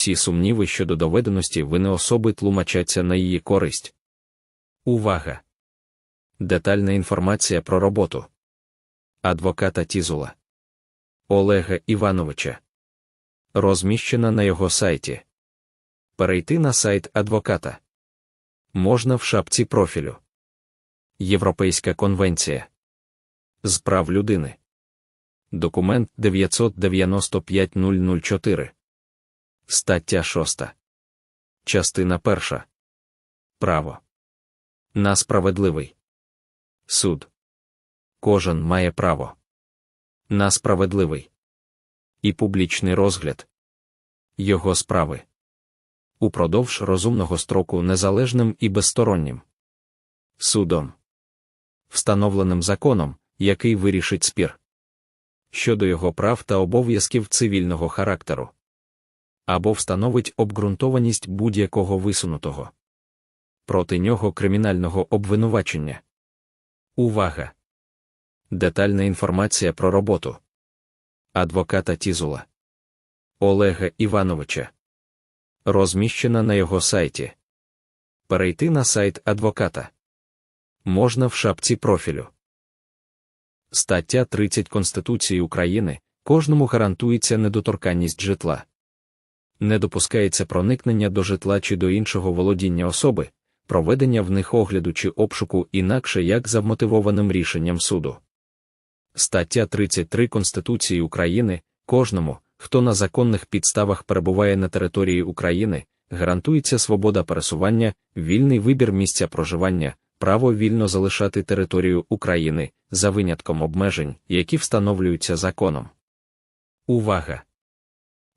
Всі сумніви щодо доведеності вини особи тлумачаться на її користь. Увага! Детальна інформація про роботу адвоката Тізула Олега Івановича. Розміщена на його сайті. Перейти на сайт адвоката можна в шапці профілю. Європейська конвенція з прав людини. Документ 995-004. Стаття 6. Частина 1. Право. На справедливий. Суд. Кожен має право. На справедливий. І публічний розгляд. Його справи. Упродовж розумного строку незалежним і безстороннім. Судом, встановленим законом, який вирішить спір. Щодо його прав та обов'язків цивільного характеру або встановить обґрунтованість будь-якого висунутого проти нього кримінального обвинувачення. Увага! Детальна інформація про роботу адвоката Тізула Олега Івановича. Розміщена на його сайті. Перейти на сайт адвоката можна в шапці профілю. Стаття 30 Конституції України кожному гарантується недоторканність житла. Не допускається проникнення до житла чи до іншого володіння особи, проведення в них огляду чи обшуку інакше як за вмотивованим рішенням суду. Стаття 33 Конституції України кожному, хто на законних підставах перебуває на території України, гарантується свобода пересування, вільний вибір місця проживання, право вільно залишати територію України за винятком обмежень, які встановлюються законом. Увага!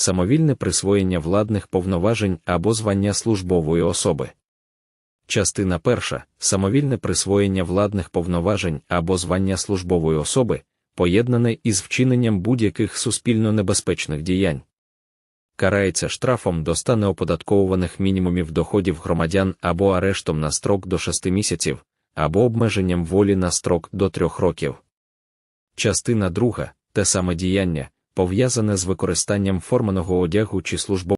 самовільне присвоєння владних повноважень або звання службової особи. Частина перша самовільне присвоєння владних повноважень або звання службової особи, поєднане із вчиненням будь-яких суспільно небезпечних діянь. Карається штрафом до 100 неоподатковуваних мінімумів доходів громадян або арештом на строк до 6 місяців, або обмеженням волі на строк до 3 років. Частина друга те саме діяння, пов'язане з використанням форманого одягу чи службового